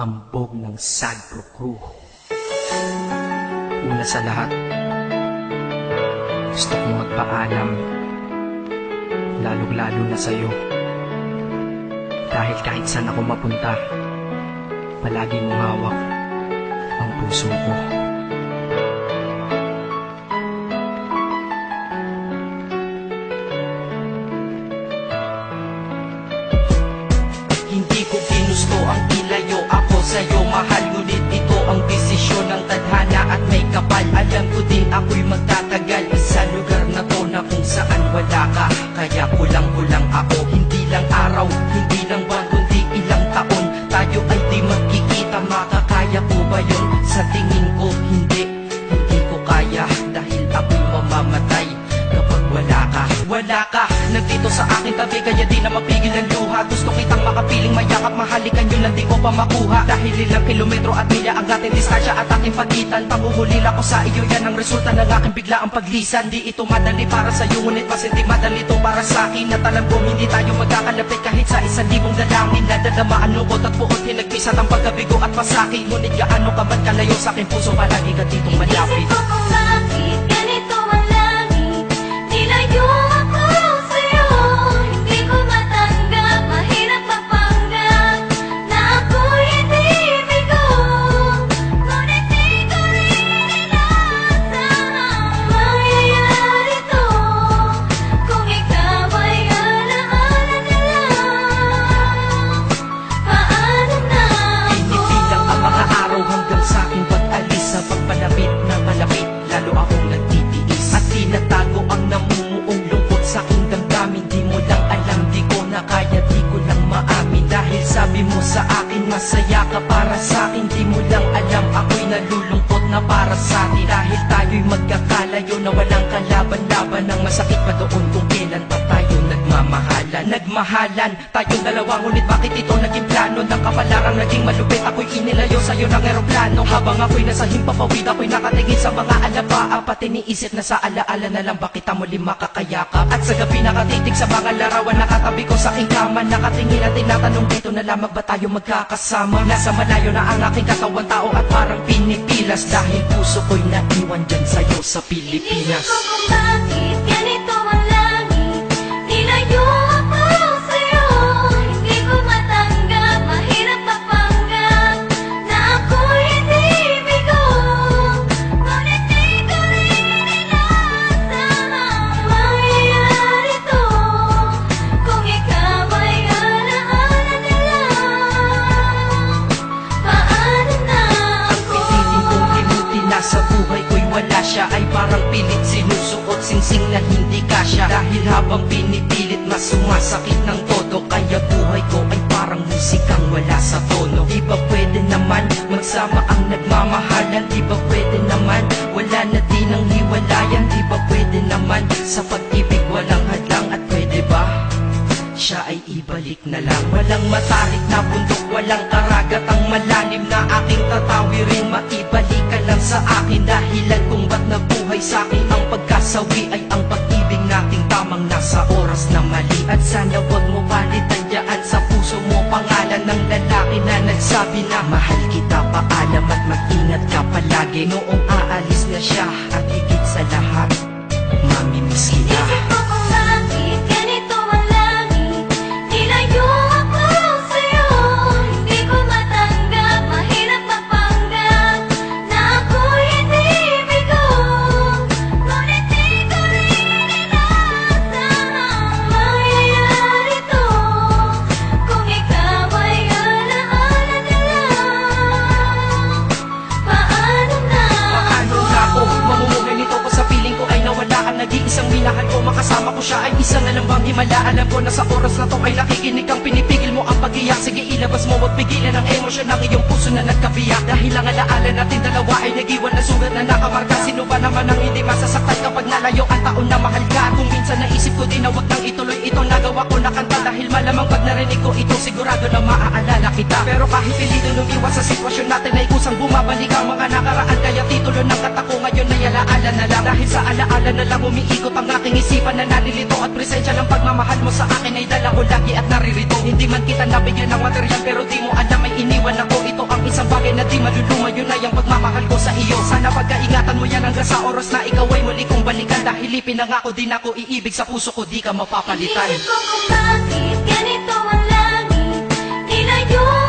hambog ng Sadpro Crew. Una sa lahat, gusto kong magpaalam, lalong-lalo na sa'yo. Dahil kahit saan ako mapunta, palagi mong hawak ang puso ko. Hindi ko ginusto ang ako'y magtatagal. Sa lugar na to na kung saan wala ka. Kaya kulang-kulang ako. Hindi lang araw, hindi lang buwan Kundi ilang taon. Tayo ay di magkikita. Makakaya ko ba yun? Sa tingin Nandito sa akin tabi kaya di na mapigil ang luha. Gusto kitang makapiling mayakap Mahalikan yun lang di ko pa makuha. Dahil ilang kilometro at milya ang ating distansya at ating pagitan. Panguhulila ko sa iyo yan ang resulta ng aking biglaang paglisan. Di ito madali para sa iyo ngunit mas hindi madali to para sa akin. At alam ko hindi tayo magkakalapit kahit sa isang libong dalangin. Nadadamaan lungkot at buot hinagpisat ang pagkabigo at pasakit. Ngunit gaano ka man kalayo sa aking puso palagi ka ditong malapit ka para sa akin Di mo lang alam, ako'y nalulungkot na para sa atin Nagmahalan, tayong dalawa ngunit bakit ito naging plano? Ng kapalarang naging malupit Ako'y inilayo sa'yo ng eroplano. Habang ako'y nasa himpapawid Ako'y nakatingin sa mga alabaa Pati niisip na sa alaala na lang Bakit ang muli makakayakap? At sa gabi nakatitig sa mga larawan Nakatabi ko sa aking kama. Nakatingin at tinatanong dito na lamang ba tayo magkakasama? Nasa malayo na ang aking katawan tao At parang pinipilas. Dahil puso ko'y naiwan dyan sa'yo sa Pilipinas wala siya Ay parang pilit sinusuot singsing na hindi kasya. Dahil habang pinipilit mas sumasakit ng todo Kaya buhay ko ay parang musikang wala sa tono. Di ba pwede naman magsama ang nagmamahalan. Di ba pwede naman wala na din ang hiwalayan. Di ba pwede naman sa pag-ibig siya ay ibalik na lang. Walang matarik na bundok, walang karagat. Ang malalim na aking tatawirin Maibalik ka lang sa akin. Dahilan kung ba't nabuhay sa akin Ang pagkasawi ay ang pag-ibig nating tamang nasa oras na mali. At sana wag mo palitan dyan sa puso mo. Pangalan ng lalaki na nagsabi na Mahal kita, paalam at mag-ingat ka palagi. Noong aalis Alam ko na sa oras na to ay nakikinig kang pinipigil mo ang pag-iyak. Sige ilabas mo at pigilan ang emosyon ng iyong puso na nagkabiyak. Dahil ang alaala natin dalawa ay nag-iwan na sugat na nakamarka. Sino ba naman ang hindi masasaktan kapag nalayo ang taon na mahal ka? Kung minsan naisip ko din na wag nang ituloy itong nagawa ko na kanta Dahil malamang pag narinig ko ito sigurado na maaalala kita. Pero kahit pilito lumiwas sa sitwasyon natin ay kusang bumabalik ang mga nakaraan. Kaya titulo ng kata ko ngayon ay alaala na lang. Dahil sa alaala na lang umiikot ang aking isipan na nalilito. At presensya ng pagmamahal mo sa akin ay dala ko lagi at naririto. Hindi man kita nabigyan ng material pero di mo alam ay iniwan ako. Ito ang bagay na di maluluma Yun ay ang pagmamahal ko sa iyo. Sana pagkaingatan mo yan hanggang sa oras na ikaw ay muli kong balikan. Dahil ipinangako din ako iibig sa puso ko di ka mapapalitan. Inisip ko kung bakit ganito your